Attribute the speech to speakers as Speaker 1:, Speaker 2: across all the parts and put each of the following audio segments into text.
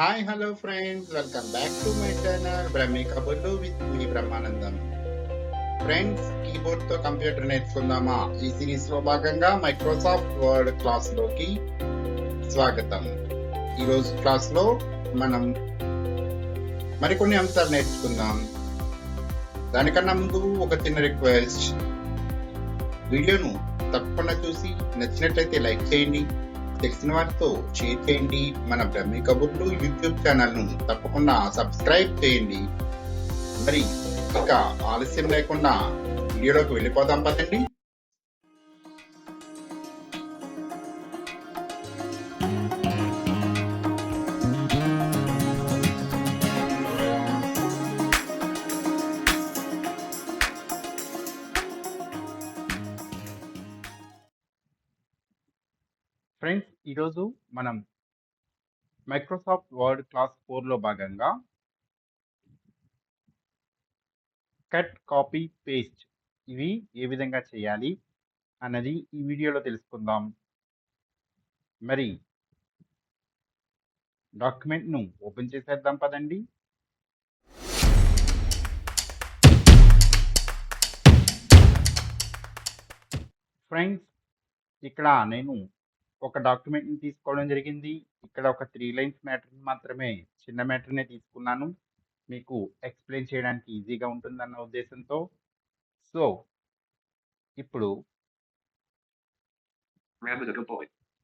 Speaker 1: Hi hello friends welcome back to my channel Brahmi కబుర్లు with మీ Brahmanandam friends కీబోర్డ్తో computer నేర్చుకుందామా? ఈ సిరీస్లో భాగంగా మైక్రోసాఫ్ట్ వర్డ్ క్లాస్లోకి స్వాగతం. ఈ రోజు క్లాస్లో మనం మరికొన్ని అంశాలు నేర్చుకుందాం. దానికన్నా ముందు ఒక చిన్న రిక్వెస్ట్ వీడియోను తప్పకుండా చూసి నచ్చినట్లయితే లైక్ చేయండి. తెలిసిన వారితో షేర్ చేయండి మన బ్రహ్మి కబుర్లు యూట్యూబ్ ఛానల్ను తప్పకుండా సబ్స్క్రైబ్ చేయండి. మరి ఇక ఆలస్యం లేకుండా వీడియోలోకి వెళ్ళిపోదాం పదండి. ఫ్రెండ్స్ ఈరోజు మనం మైక్రోసాఫ్ట్ వర్డ్ క్లాస్ ఫోర్లో భాగంగా కట్ కాపీ పేస్ట్ ఇవి ఏ విధంగా చేయాలి అన్నది ఈ వీడియోలో తెలుసుకుందాం. మరి డాక్యుమెంట్ను ఓపెన్ చేసేద్దాం పదండి. ఫ్రెండ్స్ ఇక్కడ నేను ఒక డాక్యుమెంట్ని తీసుకోవడం జరిగింది. ఇక్కడ ఒక త్రీ లైన్స్ మ్యాటర్ మాత్రమే చిన్న మ్యాటర్నే తీసుకున్నాను. మీకు ఎక్స్ప్లెయిన్ చేయడానికి ఈజీగా ఉంటుందన్న ఉద్దేశంతో. సో ఇప్పుడు.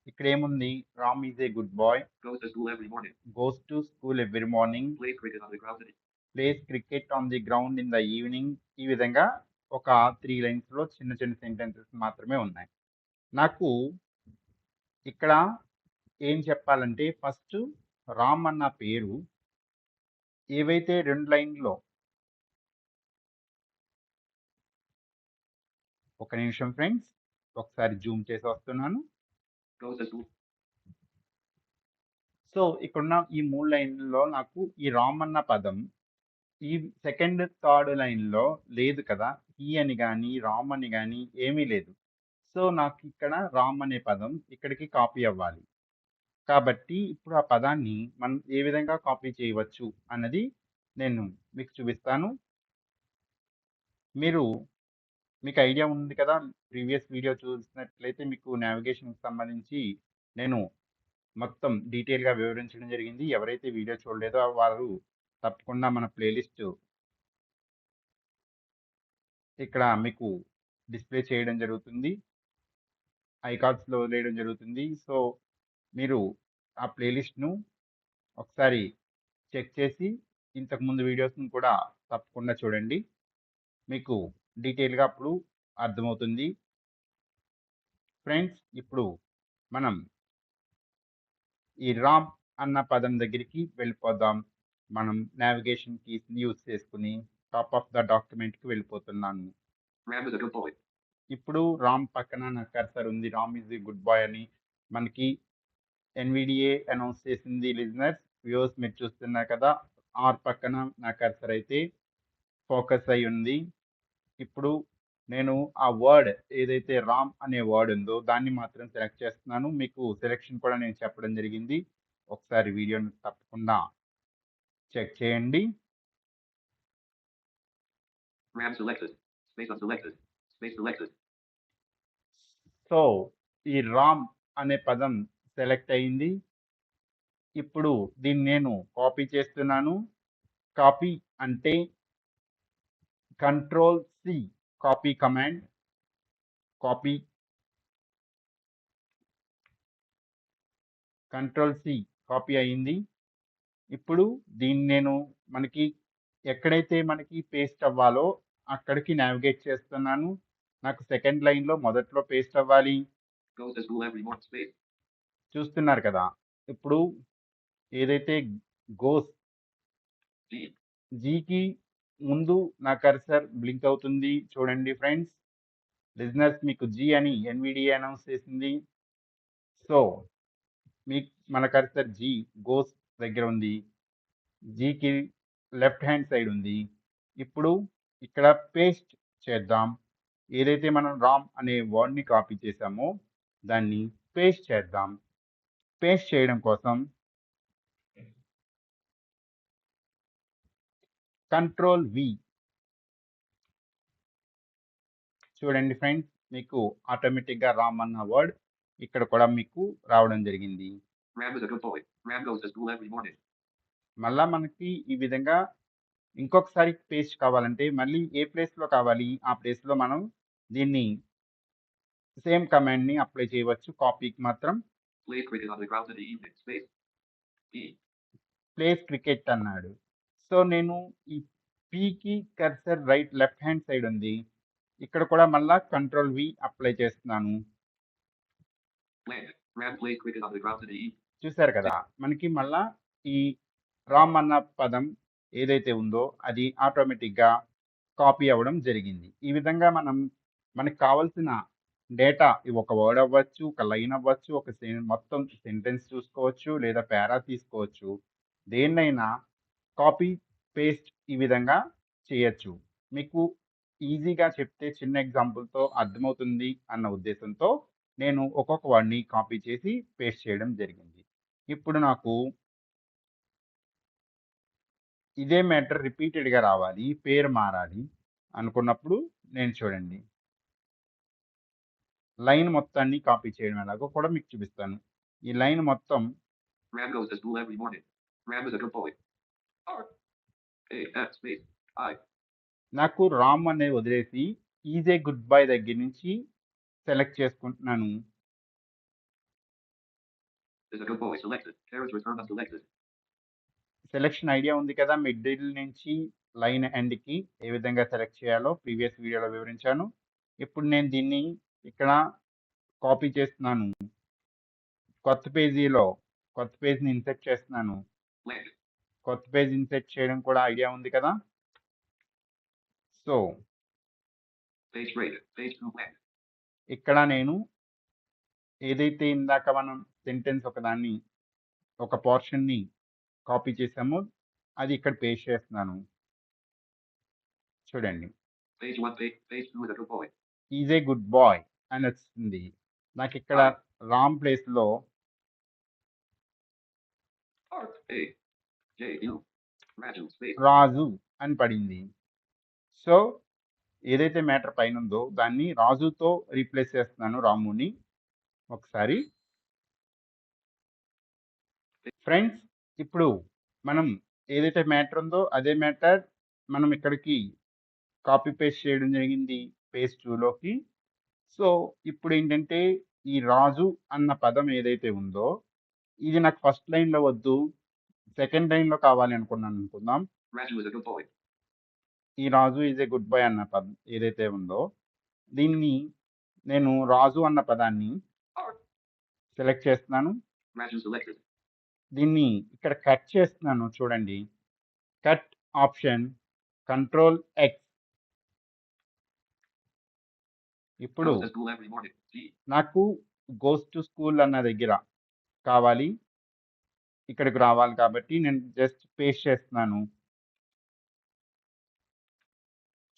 Speaker 1: ఇక్కడ ఏముంది? Ram is a good boy. Goes to school every morning plays cricket on the ground in the evening ఈ విధంగా ఒక త్రీ లైన్స్లో చిన్న చిన్న సెంటెన్సెస్ మాత్రమే ఉన్నాయి. నాకు ఇక్కడ ఏం చెప్పాలంటే ఫస్ట్ రామ్ అన్న పేరు ఏవైతే రెండు లైన్లో ఒక నిమిషం ఫ్రెండ్స్ ఒకసారి జూమ్ చేసి వస్తున్నాను. సో ఇక్కడున్న ఈ మూడు లైన్లలో నాకు ఈ రామ్ అన్న పదం ఈ సెకండ్ థర్డ్ లైన్లో లేదు కదా ఈ అని కానీ రామ్ అని కానీ ఏమీ లేదు సో నాకు ఇక్కడ రామ్ అనే పదం ఇక్కడికి కాపీ అవ్వాలి. కాబట్టి ఇప్పుడు ఆ పదాన్ని మనం ఏ విధంగా కాపీ చేయవచ్చు అన్నది నేను మీకు చూపిస్తాను. మీరు మీకు ఐడియా ఉంది కదా ప్రీవియస్ వీడియో చూసినట్లయితే మీకు నావిగేషన్కి సంబంధించి నేను మొత్తం డీటెయిల్గా వివరించడం జరిగింది. ఎవరైతే వీడియో చూడలేదో వారు తప్పకుండా మన ప్లేలిస్ట్ ఇక్కడ మీకు డిస్ప్లే చేయడం జరుగుతుంది. ఐకార్డ్స్లో వదిలేయడం జరుగుతుంది. సో మీరు ఆ ప్లేలిస్ట్ను ఒకసారి చెక్ చేసి ఇంతకుముందు వీడియోస్ను కూడా తప్పకుండా చూడండి. మీకు డీటెయిల్గా అప్పుడు అర్థమవుతుంది. ఫ్రెండ్స్ ఇప్పుడు మనం ఈ రామ్ అన్న పదం దగ్గరికి వెళ్ళిపోదాం. మనం నావిగేషన్ కీస్ని యూజ్ చేసుకుని టాప్ ఆఫ్ ద డాక్యుమెంట్కి వెళ్ళిపోతున్నాను. ఇప్పుడు రామ్ పక్కన నా కర్సర్ ఉంది. Ram is the good boy అని మనకి ఎన్విడిఏ అనౌన్స్ చేసింది లిజనర్స్. వ్యూస్ మీరు చూస్తున్నారు కదా ఆర్ పక్కన నా కర్సర్ అయితే ఫోకస్ అయి ఉంది. ఇప్పుడు నేను ఆ వర్డ్ ఏదైతే రామ్ అనే వర్డ్ ఉందో దాన్ని మాత్రం సెలెక్ట్ చేస్తున్నాను. మీకు సెలెక్షన్ కూడా నేను చెప్పడం జరిగింది. ఒకసారి వీడియోని తప్పకుండా చెక్ చేయండి.
Speaker 2: Ram selected. Space unselected. Selected.
Speaker 1: So ఈ రామ్ అనే పదం సెలెక్ట్ అయింది. ఇప్పుడు దీన్ని నేను కాపీ చేస్తున్నాను. కాపీ అంటే control C copy command. Copy. Control C copy అయింది. ఇప్పుడు దీన్ని నేను మనకి ఎక్కడైతే మనకి పేస్ట్ అవ్వాలో అక్కడికి నావిగేట్ చేస్తున్నాను. నాకు సెకండ్ లైన్లో మొదట్లో పేస్ట్ అవ్వాలి. చూస్తున్నారు కదా ఇప్పుడు ఏదైతే గోస్ జీకి ముందు నా కర్సర్ బ్లింక్ అవుతుంది. చూడండి ఫ్రెండ్స్ బిజినెస్ మీకు జీ అని ఎన్విడిఏ అనౌన్స్ చేసింది. సో మీ మన కర్సర్ జీ గోస్ దగ్గర ఉంది. జీకి లెఫ్ట్ హ్యాండ్ సైడ్ ఉంది. ఇప్పుడు ఇక్కడ పేస్ట్ చేద్దాం. ఏదైతే మనం రామ్ అనే వర్డ్ని కాపీ చేసామో దాన్ని పేస్ట్ చేద్దాం. పేస్ట్ చేయడం కోసం కంట్రోల్ వి చూడండి ఫ్రెండ్స్ మీకు ఆటోమేటిక్గా రామ్ అన్న వర్డ్ ఇక్కడ కూడా మీకు రావడం జరిగింది. మళ్ళా మనకి ఈ విధంగా ఇంకొకసారి పేస్ట్ కావాలంటే మళ్ళీ ఏ ప్లేస్లో కావాలి? ఆ ప్లేస్లో మనం దీన్ని సేమ్ కమాండ్ని అప్లై చేయవచ్చు. కాపీకి మాత్రం. ప్లేస్ క్రికెట్ అన్నాడు. సో నేను ఈ పీకి cursor right left hand side ఉంది. ఇక్కడ కూడా మళ్ళా కంట్రోల్ వి అప్లై చేస్తున్నాను. చూశారు కదా? మనకి మళ్ళా ఈ రామ్ అన్న పదం ఏదైతే ఉందో అది ఆటోమేటిక్గా కాపీ అవ్వడం జరిగింది. ఈ విధంగా మనం మనకు కావాల్సిన డేటా ఒక వర్డ్ అవ్వచ్చు ఒక లైన్ అవ్వచ్చు ఒక మొత్తం సెంటెన్స్ చూసుకోవచ్చు లేదా పేరా తీసుకోవచ్చు. దేన్నైనా కాపీ పేస్ట్ ఈ విధంగా చేయొచ్చు. మీకు ఈజీగా చెప్తే చిన్న ఎగ్జాంపుల్తో అర్థమవుతుంది అన్న ఉద్దేశంతో నేను ఒక్కొక్క వాడిని కాపీ చేసి పేస్ట్ చేయడం జరిగింది. ఇప్పుడు నాకు ఇదే మ్యాటర్ రిపీటెడ్గా రావాలి. పేరు మారాలి అనుకున్నప్పుడు నేను చూడండి. లైన్ మొత్తాన్ని కాపీ చేయడం ఎలాగో కూడా మీకు చూపిస్తాను. ఈ లైన్ మొత్తం. నాకు రామ్ అనే వదిలేసి ఈజే గుడ్ బై దగ్గర నుంచి సెలెక్ట్ చేసుకుంటున్నాను. సెలెక్షన్ ఐడియా ఉంది కదా మిడిల్ నుంచి లైన్ ఎండ్కి ఏ విధంగా సెలెక్ట్ చేయాలో ప్రీవియస్ వీడియోలో వివరించాను. ఇప్పుడు నేను దీన్ని ఇక్కడ కాపీ చేస్తున్నాను. కొత్త పేజీలో కొత్త పేజీని ఇన్సెట్ చేస్తున్నాను. కొత్త పేజ్ ఇన్సెట్ చేయడం కూడా ఐడియా ఉంది కదా? సో ఇక్కడ నేను ఏదైతే ఇందాక మనం సెంటెన్స్ ఒకదాన్ని ఒక పోర్షన్ని కాపీ చేసామో అది ఇక్కడ పేస్ట్ చేస్తున్నాను చూడండి. ఈజ్ ఏ గుడ్ బాయ్ అని వస్తుంది నాకు ఇక్కడ రామ్.
Speaker 2: Raju. Space.
Speaker 1: రాజు అని పడింది సో ఏదైతే మ్యాటర్ పైన ఉందో దాన్ని రాజుతో రీప్లేస్ చేస్తున్నాను రాముని ఒకసారి ఫ్రెండ్స్ ఇప్పుడు మనం ఏదైతే మ్యాటర్ ఉందో అదే మ్యాటర్ మనం ఇక్కడికి కాపీ పేస్ట్ చేయడం జరిగింది పేజ్ టూలోకి సో ఇప్పుడు ఏంటంటే ఈ రాజు అన్న పదం ఏదైతే ఉందో ఇది నాకు ఫస్ట్ లైన్లో వద్దు సెకండ్ లైన్లో కావాలి అనుకున్నాను అనుకుందాం. ఈ Raju is a good boy అన్న పదం ఏదైతే ఉందో దీన్ని నేను రాజు అన్న పదాన్ని. సెలెక్ట్ చేస్తున్నాను. దీన్ని ఇక్కడ కట్ చేస్తున్నాను చూడండి. Cut option control X. ఇప్పుడు. నాకు గోస్ టు స్కూల్ అన్న దగ్గర కావాలి. ఇక్కడికి రావాలి కాబట్టి నేను జస్ట్ పేస్ట్ చేస్తున్నాను.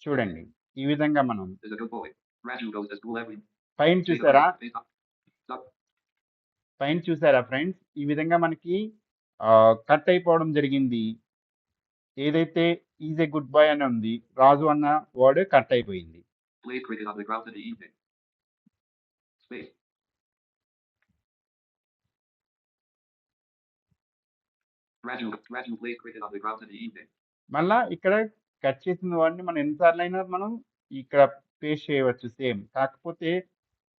Speaker 1: చూడండి. ఈ విధంగా మనం
Speaker 2: Is a
Speaker 1: పైన చూసారా ఫ్రెండ్స్? ఈ విధంగా మనకి కట్ అయిపోవడం జరిగింది. ఏదైతే ఈజ్ ఏ గుడ్ బాయ్ అని ఉంది రాజు అన్న వర్డ్ కట్ అయిపోయింది. మళ్ళా ఇక్కడ కట్ చేసిన వాడిని మనం ఎన్నిసార్లు అయినా మనం ఇక్కడ పేస్ట్ చేయవచ్చు సేమ్. కాకపోతే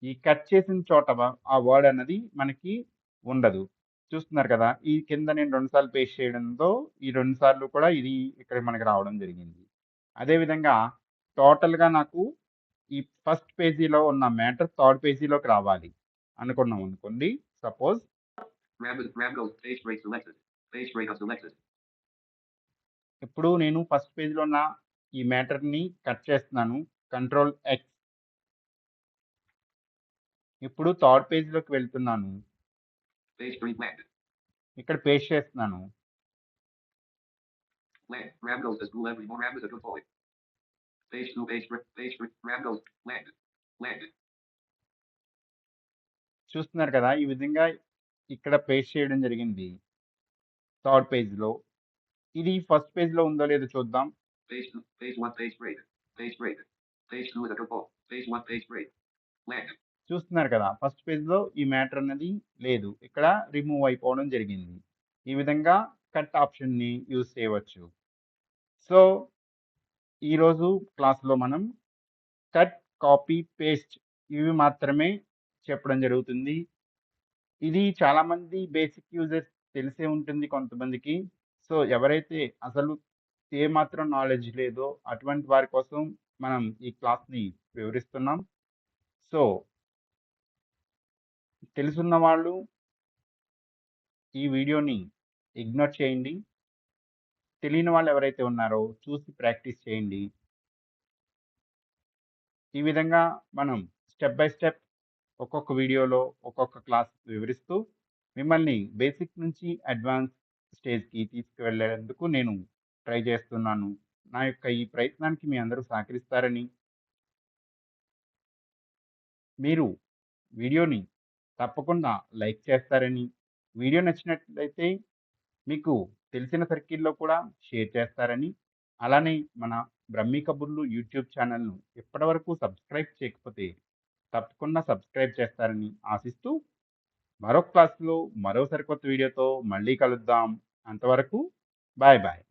Speaker 1: ఈ కట్ చేసిన చోట ఆ వర్డ్ అన్నది మనకి ఉండదు. చూస్తున్నారు కదా ఈ కింద నేను రెండు సార్లు పేస్ట్ చేయడంతో ఈ రెండు సార్లు కూడా ఇది ఇక్కడ మనకి రావడం జరిగింది. అదేవిధంగా టోటల్గా నాకు ఈ ఫస్ట్ పేజీలో ఉన్న మ్యాటర్ థర్డ్ పేజీలోకి రావాలి. అనుకున్నాం అనుకోండి సపోజ్. ఇప్పుడు నేను ఫస్ట్ పేజ్లో ఉన్న ఈ మ్యాటర్ని కట్ చేస్తున్నాను. కంట్రోల్ ఎక్స్ ఇప్పుడు థర్డ్ పేజ్లోకి వెళ్తున్నాను ఇక్కడ పేజ్ చేస్తున్నాను. చూస్తున్నారు కదా ఈ విధంగా ఇక్కడ పేజ్ చేయడం జరిగింది. థర్డ్ పేజ్లో ఇది ఫస్ట్ పేజ్లో ఉందో లేదో చూద్దాం.
Speaker 2: Page one page right page right page two page one page right land
Speaker 1: చూస్తున్నారు కదా! ఫస్ట్ పేజ్లో ఈ మ్యాటర్ అనేది లేదు. ఇక్కడ రిమూవ్ అయిపోవడం జరిగింది. ఈ విధంగా కట్ ఆప్షన్ని యూజ్ చేయవచ్చు. సో ఈరోజు క్లాస్లో మనం కట్ కాపీ పేస్ట్ ఇవి మాత్రమే చెప్పడం జరుగుతుంది. ఇది చాలామంది బేసిక్ యూజర్స్ తెలిసే ఉంటుంది కొంతమందికి. సో ఎవరైతే అసలు ఏ మాత్రం నాలెడ్జ్ లేదో అటువంటి వారి కోసం మనం ఈ క్లాస్ని వివరిస్తున్నాం. సో తెలుసున్న వాళ్ళు ఈ వీడియోని ఇగ్నోర్ చేయండి. తెలియని వాళ్ళు ఎవరైతే ఉన్నారో చూసి ప్రాక్టీస్ చేయండి. ఈ విధంగా మనం స్టెప్ బై స్టెప్ ఒక్కొక్క వీడియోలో ఒక్కొక్క క్లాస్ వివరిస్తూ మిమ్మల్ని బేసిక్ నుంచి అడ్వాన్స్ స్టేజ్కి తీసుకువెళ్ళేందుకు నేను ట్రై చేస్తున్నాను. నా యొక్క ఈ ప్రయత్నానికి మీ అందరూ సహకరిస్తారని. మీరు వీడియోని తప్పకుండా లైక్ చేస్తారని. వీడియో నచ్చినట్లయితే మీకు తెలిసిన సర్కిల్లో కూడా షేర్ చేస్తారని. అలానే మన బ్రహ్మీ కబుర్లు యూట్యూబ్ ఛానల్ను ఇప్పటివరకు సబ్స్క్రైబ్ చేయకపోతే తప్పకుండా సబ్స్క్రైబ్ చేస్తారని ఆశిస్తూ మరో క్లాస్లో మరో సరికొత్త వీడియోతో మళ్ళీ కలుద్దాం. అంతవరకు బాయ్ బాయ్.